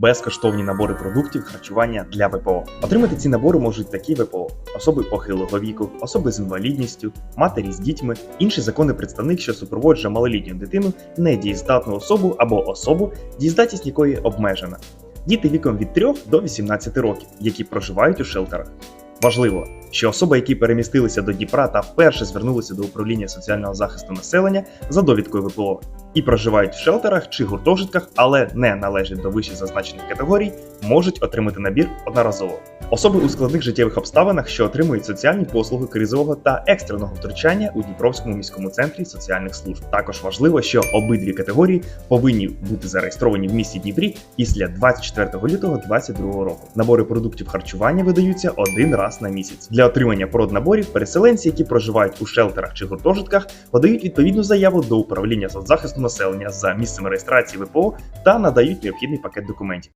безкоштовні набори продуктів харчування для ВПО. Отримати ці набори можуть такі ВПО: особи похилого віку, особи з інвалідністю, матері з дітьми, інший законний представник, що супроводжує малолітню дитину, недієздатну особу або особу, дієздатність якої обмежена. Діти віком від 3 до 18 років, які проживають у шелтерах. Важливо, що особи, які перемістилися до Дніпра та вперше звернулися до управління соціального захисту населення за довідкою ВПО і проживають в шелтерах чи гуртожитках, але не належать до вище зазначених категорій, можуть отримати набір одноразово. Особи у складних життєвих обставинах, що отримують соціальні послуги кризового та екстреного втручання у Дніпровському міському центрі соціальних служб. Також важливо, що обидві категорії повинні бути зареєстровані в місті Дніпрі після 24 лютого 2022 року. Набори продуктів харчування видаються один раз на місяць. Для отримання проднаборів переселенці, які проживають у шелтерах чи гуртожитках, подають відповідну заяву до управління соцзахисту населення за місцем реєстрації ВПО та надають необхідний пакет документів.